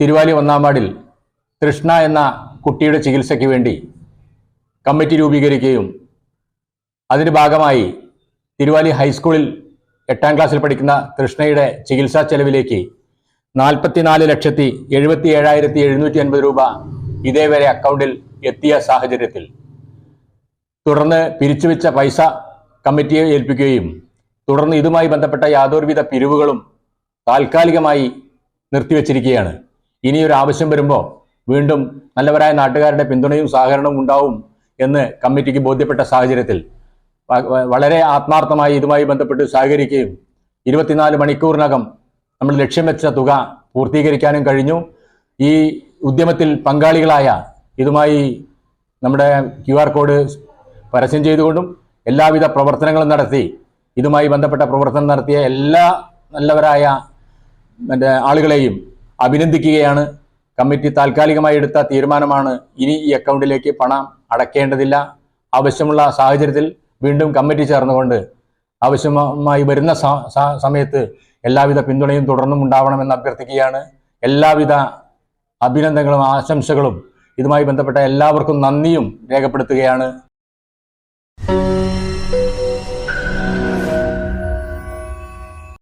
തിരുവാലി ഒന്നാം വാർഡിൽ തൃഷ്ണ എന്ന കുട്ടിയുടെ ചികിത്സയ്ക്ക് വേണ്ടി കമ്മിറ്റി രൂപീകരിക്കുകയും അതിന്റെ ഭാഗമായി തിരുവാലി ഹൈസ്കൂളിൽ എട്ടാം ക്ലാസ്സിൽ പഠിക്കുന്ന കൃഷ്ണയുടെ ചികിത്സാ ചെലവിലേക്ക് നാൽപ്പത്തിനാല് ലക്ഷത്തി എഴുപത്തി ഏഴായിരത്തി എഴുന്നൂറ്റി അൻപത് രൂപ ഇതേവരെ അക്കൗണ്ടിൽ എത്തിയ സാഹചര്യത്തിൽ. തുടർന്ന് പിരിച്ചുവെച്ച പൈസ കമ്മിറ്റിയെ ഏൽപ്പിക്കുകയും തുടർന്ന് ഇതുമായി ബന്ധപ്പെട്ട യാതൊരുവിധ പിരിവുകളും താൽക്കാലികമായി നിർത്തിവെച്ചിരിക്കുകയാണ്. ഇനിയൊരു ആവശ്യം വരുമ്പോൾ വീണ്ടും നല്ലവരായ നാട്ടുകാരുടെ പിന്തുണയും സഹകരണവും ഉണ്ടാവും എന്ന് കമ്മിറ്റിക്ക് ബോധ്യപ്പെട്ട സാഹചര്യത്തിൽ വളരെ ആത്മാർത്ഥമായി ഇതുമായി ബന്ധപ്പെട്ട് സഹകരിക്കുകയും ഇരുപത്തിനാല് മണിക്കൂറിനകം നമ്മൾ ലക്ഷ്യം വെച്ച തുക പൂർത്തീകരിക്കാനും കഴിഞ്ഞു. ഈ ഉദ്യമത്തിൽ പങ്കാളികളായ ഇതുമായി നമ്മുടെ ക്യു ആർ കോഡ് പരസ്യം ചെയ്തുകൊണ്ടും എല്ലാവിധ പ്രവർത്തനങ്ങളും നടത്തി ഇതുമായി ബന്ധപ്പെട്ട പ്രവർത്തനം നടത്തിയ എല്ലാ നല്ലവരായ മറ്റേ ആളുകളെയും അഭിനന്ദിക്കുകയാണ്. കമ്മിറ്റി താൽക്കാലികമായി എടുത്ത തീരുമാനമാണ് ഇനി ഈ അക്കൗണ്ടിലേക്ക് പണം അടക്കേണ്ടതില്ല. ആവശ്യമുള്ള സാഹചര്യത്തിൽ വീണ്ടും കമ്മിറ്റി ചേർന്നുകൊണ്ട് ആവശ്യമായി വരുന്ന സമയത്ത് എല്ലാവിധ പിന്തുണയും തുടർന്നും ഉണ്ടാവണമെന്ന് അഭ്യർത്ഥിക്കുകയാണ്. എല്ലാവിധ അഭിനന്ദനങ്ങളും ആശംസകളും ഇതുമായി ബന്ധപ്പെട്ട എല്ലാവർക്കും നന്ദിയും രേഖപ്പെടുത്തുകയാണ്.